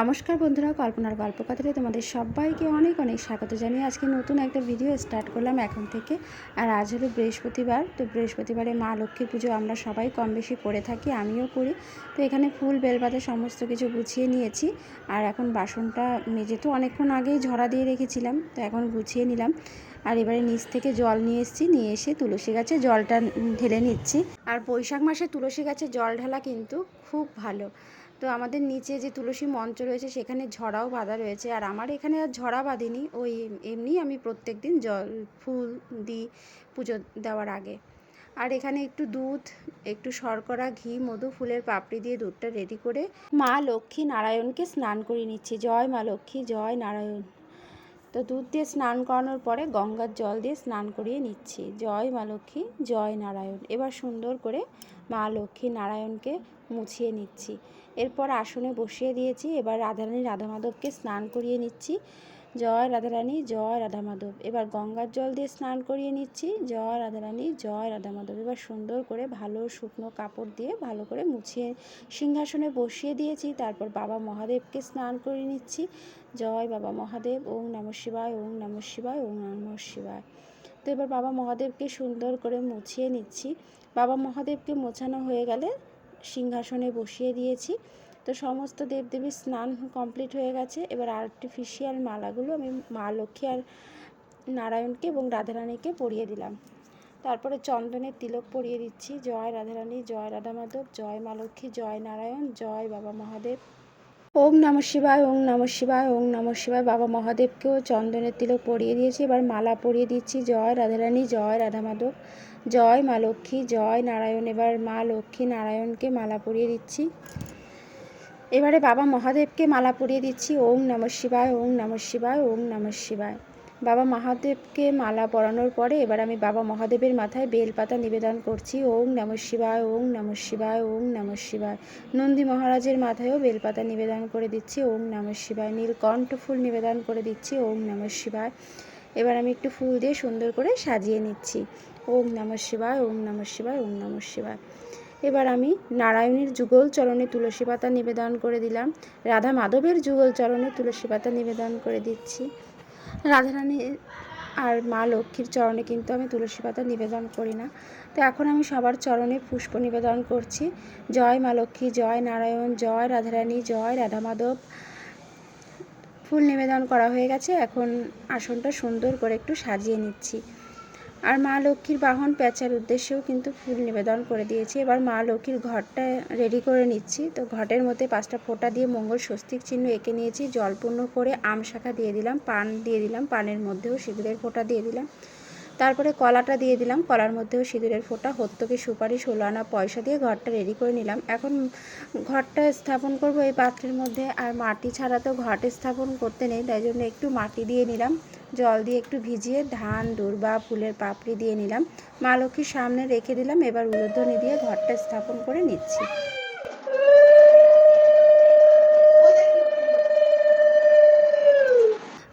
নমস্কার বন্ধুরা, কল্পনার গল্প কথাতে তোমাদের সবাইকে অনেক অনেক স্বাগত জানিয়ে আজকে নতুন একটা ভিডিও স্টার্ট করলাম এখন থেকে। আর আজ হলো বৃহস্পতিবার, তো বৃহস্পতিবারে মা লক্ষ্মী পুজো আমরা সবাই কম বেশি করে থাকি, আমিও করি। তো এখানে ফুল বেলপাতা সমস্ত কিছু গুছিয়ে নিয়েছি। আর এখন বাসনটা মেজে তো অনেকক্ষণ আগেই ঝরা দিয়ে রেখেছিলাম, তো এখন গুছিয়ে নিলাম। আর এবারে নিচ থেকে জল নিয়ে এসেছি, নিয়ে এসে তুলসী গাছে জলটা ঢেলে নিচ্ছি। আর বৈশাখ মাসে তুলসী গাছে জল ঢালা কিন্তু খুব ভালো। তো আমাদের নিচে যে তুলসী মঞ্চ রয়েছে, সেখানে ঝড়াও বাঁধা রয়েছে। আর আমার এখানে আর ঝড়া বাঁধিনি, ওই এমনি আমি প্রত্যেক দিন জল, ফুল দিই পুজো দেওয়ার আগে। আর এখানে একটু দুধ, একটু শর্করা, ঘি, মধু, ফুলের পাপড়ি দিয়ে দুধটা রেডি করে মা লক্ষ্মী নারায়ণকে স্নান করিয়ে নিচ্ছি। জয় মা লক্ষ্মী, জয় নারায়ণ। তো দুধ দিয়ে স্নান করানোর পরে গঙ্গার জল দিয়ে স্নান করিয়ে নিচ্ছি। জয় মা লক্ষ্মী, জয় নারায়ণ। এবার সুন্দর করে মা লক্ষ্মী নারায়ণকে মুছিয়ে নিচ্ছি। এরপর আসনে বসিয়ে দিয়েছি। এবার রাধারানী রাধা মাধবকে স্নান করিয়ে নিচ্ছি। জয় রাধারানী, জয় রাধা মাধব এবার গঙ্গার জল দিয়ে স্নান করিয়ে নিচ্ছি। জয় রাধারানী, জয় রাধা মাধব এবার সুন্দর করে ভালো শুকনো কাপড় দিয়ে ভালো করে মুছিয়ে সিংহাসনে বসিয়ে দিয়েছি। তারপর বাবা মহাদেবকে স্নান করিয়ে নিচ্ছি। জয় বাবা মহাদেব ওং নম শিবায় ওং নম শিবায় ওং নম শিবায়। তো এবার বাবা মহাদেবকে সুন্দর করে মুছিয়ে নিচ্ছি। বাবা মহাদেবকে মোছানো হয়ে গেলে সিংহাসনে বসিয়ে দিয়েছি। তো সমস্ত দেবদেবীর স্নান কমপ্লিট হয়ে গেছে। এবার আর্টিফিশিয়াল মালাগুলো আমি মা লক্ষ্মী আর নারায়ণকে এবং রাধারানীকে পরিয়ে দিলাম। তারপরে চন্দনের তিলক পরিয়ে দিচ্ছি। জয় রাধারানী, জয় রাধা মাধব, জয় মা লক্ষ্মী, জয় নারায়ণ, জয় বাবা মহাদেব। ওম নম শিবায়, ওম নম শিবায়, ওম নম শিবায়। বাবা মহাদেবকেও চন্দনের তিলক পরিয়ে দিয়েছি। এবার মালা পরিয়ে দিচ্ছি। জয় রাধারানী, জয় রাধা মাধব, জয় মা লক্ষ্মী, জয় নারায়ণ। এবার মা লক্ষ্মী নারায়ণকে মালা পরিয়ে দিচ্ছি। এবারে বাবা মহাদেবকে মালা পরিয়ে দিচ্ছি ওম নম শিবায় ওম নম শিবায় ওম নম শিবায় বাবা মহাদেবকে মালা পরানোর পরে এবার আমি বাবা মহাদেবের মাথায় বেলপাতা নিবেদন করছি ওং নম শিবায় ওং নম শিবায় ওং নম শিবায় নন্দী মহারাজের মাথায়ও বেলপাতা নিবেদন করে দিচ্ছি ওং নম শিবায় নীলকণ্ঠ ফুল নিবেদন করে দিচ্ছি ওং নম শিবায় এবার আমি একটু ফুল দিয়ে সুন্দর করে সাজিয়ে নিচ্ছি ওম নম শিবায় ওং নম শিবায় ওং নম শিবায় এবার আমি নারায়ণীর যুগল চরণে তুলসী পাতা নিবেদন করে দিলাম। রাধা মাধবের যুগল চরণে তুলসী পাতা নিবেদন করে দিচ্ছি। রাধারানী আর মা লক্ষ্মীর চরণে কিন্তু আমি তুলসী পাতা নিবেদন করি না। তো এখন আমি সবার চরণে পুষ্প নিবেদন করছি। জয় মা লক্ষ্মী, জয় নারায়ণ, জয় রাধারানী, জয় রাধা মাধব। ফুল নিবেদন করা হয়ে গেছে। এখন আসনটা সুন্দর করে একটু সাজিয়ে নিচ্ছি। আর মা লক্ষ্মীর বাহন পেঁচার উদ্দেশ্যেও কিন্তু ফুল নিবেদন করে দিয়েছি। এবার মা লক্ষ্মীর ঘরটা রেডি করে নিচ্ছি। তো ঘটের মধ্যে পাঁচটা ফোঁটা দিয়ে মঙ্গল স্বস্তিক চিহ্ন এঁকে নিয়েছি। জলপূর্ণ করে আম শাখা দিয়ে দিলাম, পান দিয়ে দিলাম, পানের মধ্যেও সিঁদুরের ফোঁটা দিয়ে দিলাম। তারপরে কলাটা দিয়ে দিলাম, কলার মধ্যেও সিঁদুরের ফোঁটা হত্যকে সুপারি ষোলো আনা পয়সা দিয়ে ঘরটা রেডি করে নিলাম। এখন ঘরটা স্থাপন করব এই পাত্রের মধ্যে। আর মাটি ছাড়া তো ঘটে স্থাপন করতে নেই, তাই জন্য একটু মাটি দিয়ে নিলাম। জল দিয়ে একটু ভিজিয়ে ধান, দুর্বা, ফুলের পাপড়ি দিয়ে নিলাম। মা লক্ষ্মীর সামনে রেখে দিলাম, এবার উলুধ্বনি দিয়ে ঘরটা স্থাপন করে নিচ্ছি।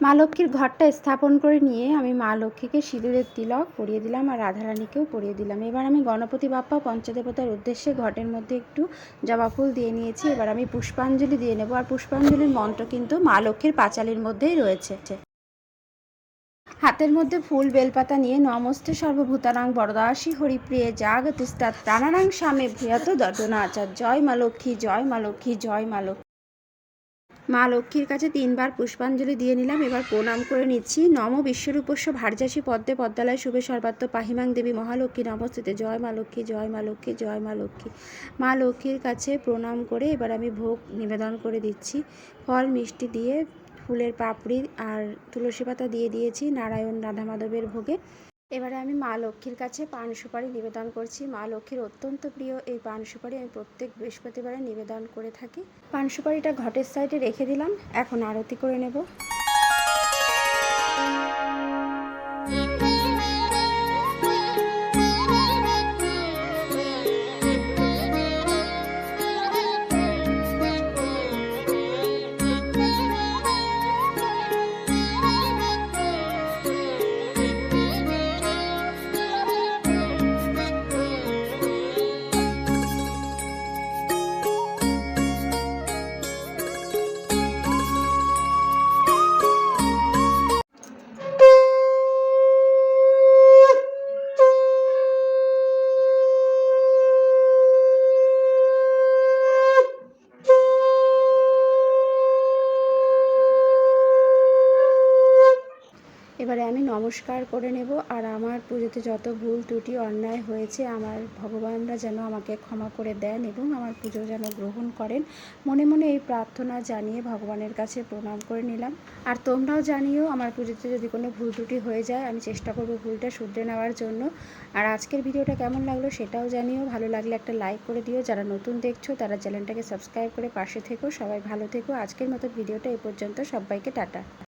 মা লক্ষ্মীর ঘরটা স্থাপন করে নিয়ে আমি মা লক্ষ্মীকে সিঁদুরের তিলক পরিয়ে দিলাম আর রাধারানীকেও পরিয়ে দিলাম। এবার আমি গণপতি বাপ্পা পঞ্চদেবতার উদ্দেশ্যে ঘটের মধ্যে একটু জবা ফুল দিয়ে নিয়েছি। এবার আমি পুষ্পাঞ্জলি দিয়ে নেব। আর পুষ্পাঞ্জলির মন্ত্র কিন্তু মা লক্ষ্মীর পাঁচালির মধ্যেই রয়েছে। হাতের মধ্যে ফুল বেলপাতা নিয়ে নমস্তে সর্বভূতানাং বরদাসী হরিপ্রিয়ে জাগ তিস্তাৎ প্রাণানাং স্বামে ভূয়াত দর্দনাচার জয় মা লক্ষ্মী, জয় মা লক্ষ্মী, জয় মা লক্ষ্মী। মা লক্ষ্মীর কাছে তিনবার পুষ্পাঞ্জলি দিয়ে নিলাম, এবার প্রণাম করে নিচ্ছি। নম বিশ্বরূপস্য ভারজাসী পদ্মে পদ্মালয় শুভে সর্বাত্ম পাহিমাং দেবী মহালক্ষ্মী নমস্তিতে। জয় মা লক্ষ্মী, জয় মা লক্ষ্মী, জয় মা লক্ষ্মী। মা লক্ষ্মীর কাছে প্রণাম করে এবার আমি ভোগ নিবেদন করে দিচ্ছি। ফল মিষ্টি দিয়ে ফুলের পাপড়ি আর তুলসী পাতা দিয়ে দিয়েছি নারায়ণ রাধা মাধবের ভোগে। এবারে আমি মা লক্ষ্মীর কাছে পান সুপারি নিবেদন করছি। মা লক্ষ্মীর অত্যন্ত প্রিয় এই পান সুপারি আমি প্রত্যেক বৃহস্পতিবারে নিবেদন করে থাকি। পান সুপারিটা ঘটের সাইডে রেখে দিলাম। এখন আরতি করে নেব। এবারে আমি নমস্কার করে নেব আর আমার পুজোতে যত ভুল ত্রুটি, অন্যায় হয়েছে, আমার ভগবানরা যেন আমাকে ক্ষমা করে দেন এবং আমার পুজো যেন গ্রহণ করেন। মনে মনে এই প্রার্থনা জানিয়ে ভগবানের কাছে প্রণাম করে নিলাম। আর তোমরাও জানিও, আমার পুজোতে যদি কোনো ভুল ত্রুটি হয়ে যায়, আমি চেষ্টা করব ভুলটা শুধরে নেওয়ার জন্য। আর আজকের ভিডিওটা কেমন লাগল সেটাও জানিও, ভালো লাগলে একটা লাইক করে দিও। যারা নতুন দেখছ, তারা চ্যানেলটাকে সাবস্ক্রাইব করে পাশে থেকো। সবাই ভালো থেকো। আজকের মতো ভিডিওটা এই পর্যন্ত। সবাইকে টাটা।